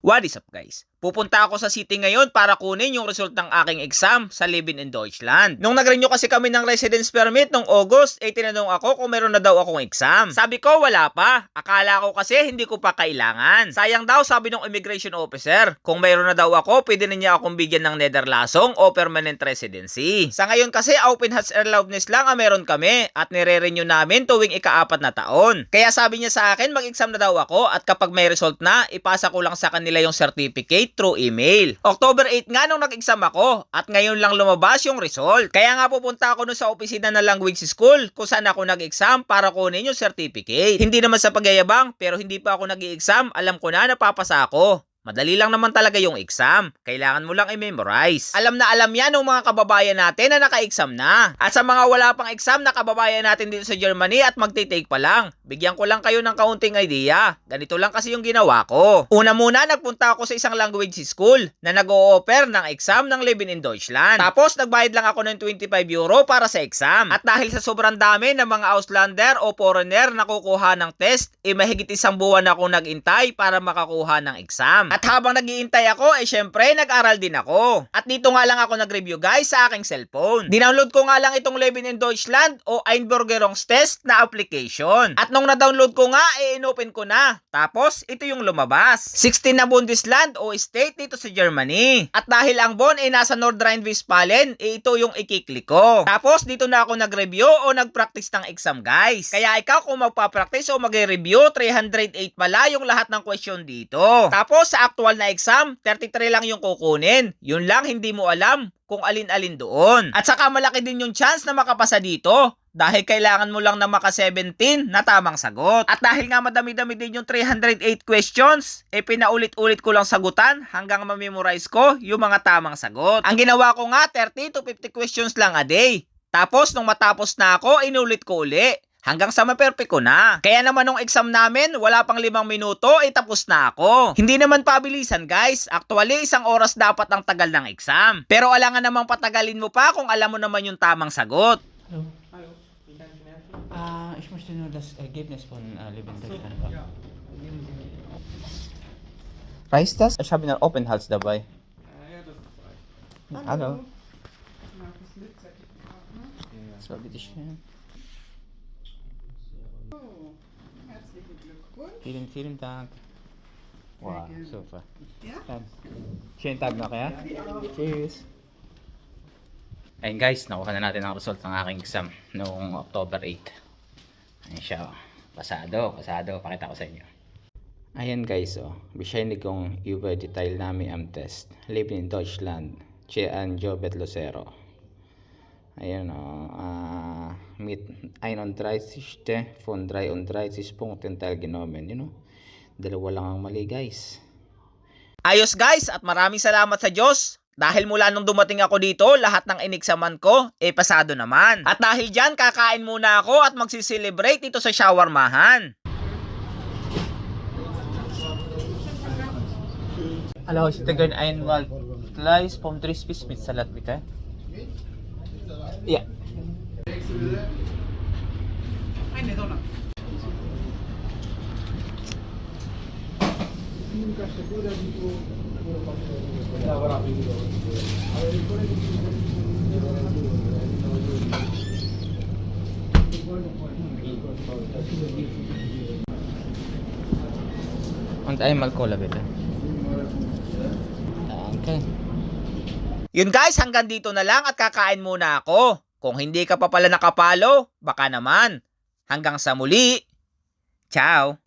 What is up guys? Pupunta ako sa city ngayon para kunin yung result ng aking exam sa Living in Deutschland. Nung nag-renew kasi kami ng residence permit nung August, eh tinanong ako kung meron na daw akong exam. Sabi ko wala pa. Akala ko kasi hindi ko pa kailangan. Sayang daw sabi ng immigration officer. Kung meron na daw ako, pwede na niya akong bigyan ng nederlasong o permanent residency. Sa ngayon kasi open house allowedness lang ang meron kami at nire-renew namin tuwing ikaapat na taon. Kaya sabi niya sa akin mag-exam na daw ako at kapag may result na, ipasa ko lang sa kanila yung certificate through email. October 8 nga nung nag-exam ako at ngayon lang lumabas yung result. Kaya nga pupunta ako nun sa opisina ng language school kung saan ako nag-exam para kunin yung certificate. Hindi naman sa pagyayabang pero hindi pa ako nag-exam, alam ko na napapasa ako. Madali lang naman talaga yung exam. Kailangan mo lang i-memorize. Alam na alam yan ng mga kababayan natin na naka-exam na. At sa mga wala pang exam na kababayan natin dito sa Germany at magtitake pa lang, bigyan ko lang kayo ng kaunting idea. Ganito lang kasi yung ginawa ko. Una muna, nagpunta ako sa isang language school na nag-o-offer ng exam ng Living in Deutschland. Tapos, nagbayad lang ako ng 25 euro para sa exam. At dahil sa sobrang dami ng mga Auslander o foreigner na kukuha ng test, eh mahigit isang buwan ako nag-intay para makakuha ng exam. At habang nag-iintay ako, eh syempre, nag-aral din ako. At dito nga lang ako nag-review guys sa aking cellphone. Dinownload ko nga lang itong Living in Deutschland o Einbürgerungstest na application. At nung na-download ko nga, eh inopen ko na. Tapos, ito yung lumabas. 16 na Bundesland o state dito sa Germany. At dahil ang Bonn ay nasa Nordrhein-Westfalen, eh ito yung ikiklik ko. Tapos, dito na ako nag-review o nag-practice ng exam guys. Kaya ikaw kung magpa-practice o mag-review, 308 pala yung lahat ng question dito. Tapos, sa actual na exam, 33 lang yung kukunin. Yun lang, hindi mo alam kung alin-alin doon. At saka malaki din yung chance na makapasa dito dahil kailangan mo lang na maka 17 na tamang sagot. At dahil nga madami-dami din yung 308 questions, eh pinaulit-ulit ko lang sagutan hanggang ma-memorize ko yung mga tamang sagot. Ang ginawa ko nga 30 to 50 questions lang a day. Tapos nung matapos na ako, inulit ko uli. Hanggang sa maperpe ko na. Kaya naman nung exam namin, wala pang limang minuto, ay tapos na ako. Hindi naman pabilisan guys. Actually, isang oras dapat ang tagal ng exam. Pero alangan namang patagalin mo pa kung alam mo naman yung tamang sagot. Hallo. Hallo. Ihnen helfen? Ah, ich möchte nur das Ergebnis von äh, Leben Deutschland. Ja, nehmen Sie mit. Reicht das? Ich habe einen Openhals dabei. Ja, das ist reich. Hallo. Ne? Das war bitte schön. So, herzlichen Glückwunsch. Vielen, vielen Dank. Wow, gerne. super. Ja? Dann, schönen Tag noch, ja? Tschüss. Ayun guys, nakuha na natin ang result ng aking exam noong October 8. Ayun siya. oh. Pasado, pasado. Pakita ko sa inyo. Ayan guys, oh. Bescheinigt kong über die Teilnahme am Test. Leben in Deutschland. Che an Jobet Lucero. Ayan oh. ah, mit 31. von 33 Punkten teilgenommen. You know? Dalawa lang ang mali guys. Ayos guys at maraming salamat sa Diyos. Dahil mula nung dumating ako dito, lahat ng inexaman ko, eh pasado naman. At dahil dyan, kakain muna ako at magsiselebrate dito sa shawarmahan. Hätte gerne einmal Fleisch, Pommes frites bis mit Salat, bitte. Donner. Und einmal Cola, bitte. Danke. Yun guys, hanggang dito na lang at kakain muna ako. Kung hindi ka pa pala nakapalo, baka naman. Hanggang sa muli. Ciao!